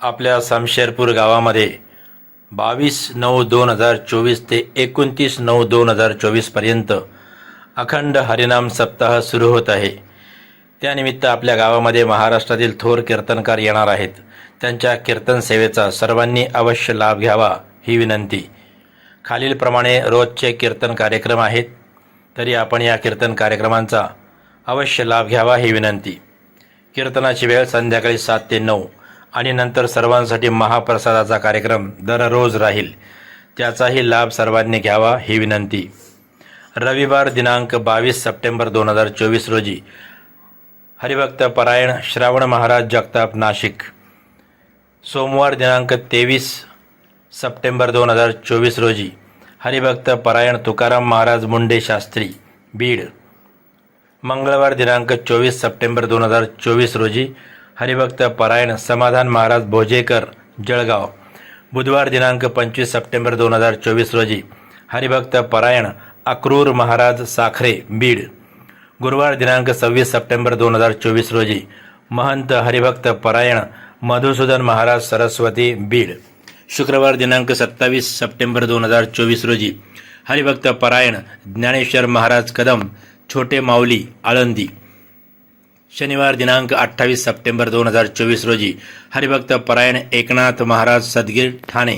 आपल्या समशेरपूर गावामध्ये बावीस नऊ दोन हजार चोवीस ते एकोणतीस नऊ दोन हजार चोवीसपर्यंत अखंड हरिनाम सप्ताह सुरू होत आहे. त्यानिमित्त आपल्या गावामध्ये महाराष्ट्रातील थोर कीर्तनकार येणार आहेत. त्यांच्या कीर्तन सेवेचा सर्वांनी अवश्य लाभ घ्यावा ही विनंती. खालीलप्रमाणे रोजचे कीर्तन कार्यक्रम आहेत. तरी आपण या कीर्तन कार्यक्रमांचा अवश्य लाभ घ्यावा ही विनंती. कीर्तनाची वेळ संध्याकाळी सात ते नऊ. आणि नंतर सर्वांसाठी महाप्रसादाचा कार्यक्रम दररोज राहील. त्याचाही लाभ सर्वांनी घ्यावा ही विनंती. रविवार दिनांक बावीस सप्टेंबर दोन हजार चोवीस रोजी. हरिभक्त परायण श्रावण महाराज जगताप नाशिक. सोमवार दिनांक तेवीस सप्टेंबर दोन हजार चोवीस रोजी. हरिभक्त परायण तुकाराम महाराज मुंडे शास्त्री बीड. मंगळवार दिनांक चोवीस सप्टेंबर दोन हजार चोवीस रोजी हरिभक्त परायण समाधान महाराज भोजेकर जळगाव. बुधवार दिनांक पंचवीस सप्टेंबर दोन हजार चोवीस रोजी हरिभक्त परायण अक्रूर महाराज साखरे बीड. गुरुवार दिनांक सव्वीस सप्टेंबर दोन हजार चोवीस रोजी महंत हरिभक्त परायण मधुसूदन महाराज सरस्वती बीड. शुक्रवार दिनांक सत्तावीस सप्टेंबर दोन हजार चोवीस रोजी हरिभक्त परायण ज्ञानेश्वर महाराज कदम छोटे माऊली आळंदी. शनिवार दिनांक अठ्ठावीस सप्टेंबर दोन हजार चोवीस रोजी हरिभक्त परायण एकनाथ महाराज सदगीर ठाणे.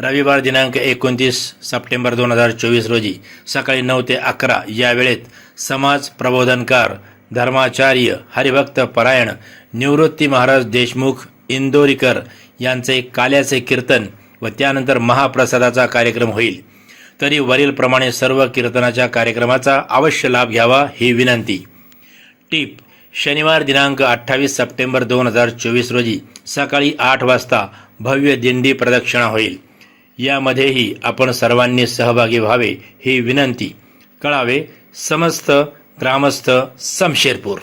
रविवार दिनांक एकोणतीस सप्टेंबर दोन हजार चोवीस रोजी सकाळी नऊ ते अकरा या वेळेत समाज प्रबोधनकार धर्माचार्य हरिभक्त परायण निवृत्ती महाराज देशमुख इंदोरीकर यांचे काल्याचे कीर्तन व त्यानंतर महाप्रसादाचा कार्यक्रम होईल. तरी वरीलप्रमाणे सर्व कीर्तनाच्या कार्यक्रमाचा अवश्य लाभ घ्यावा ही विनंती. टीप शनिवार दिनांक अठ्ठावीस सप्टेंबर दोन हजार चोवीस रोजी सकाळी आठ वाजता भव्य दिंडी प्रदक्षिणा होईल. यामध्येही आपण सर्वांनी सहभागी व्हावे ही विनंती. कळावे समस्त ग्रामस्थ समशेरपूर.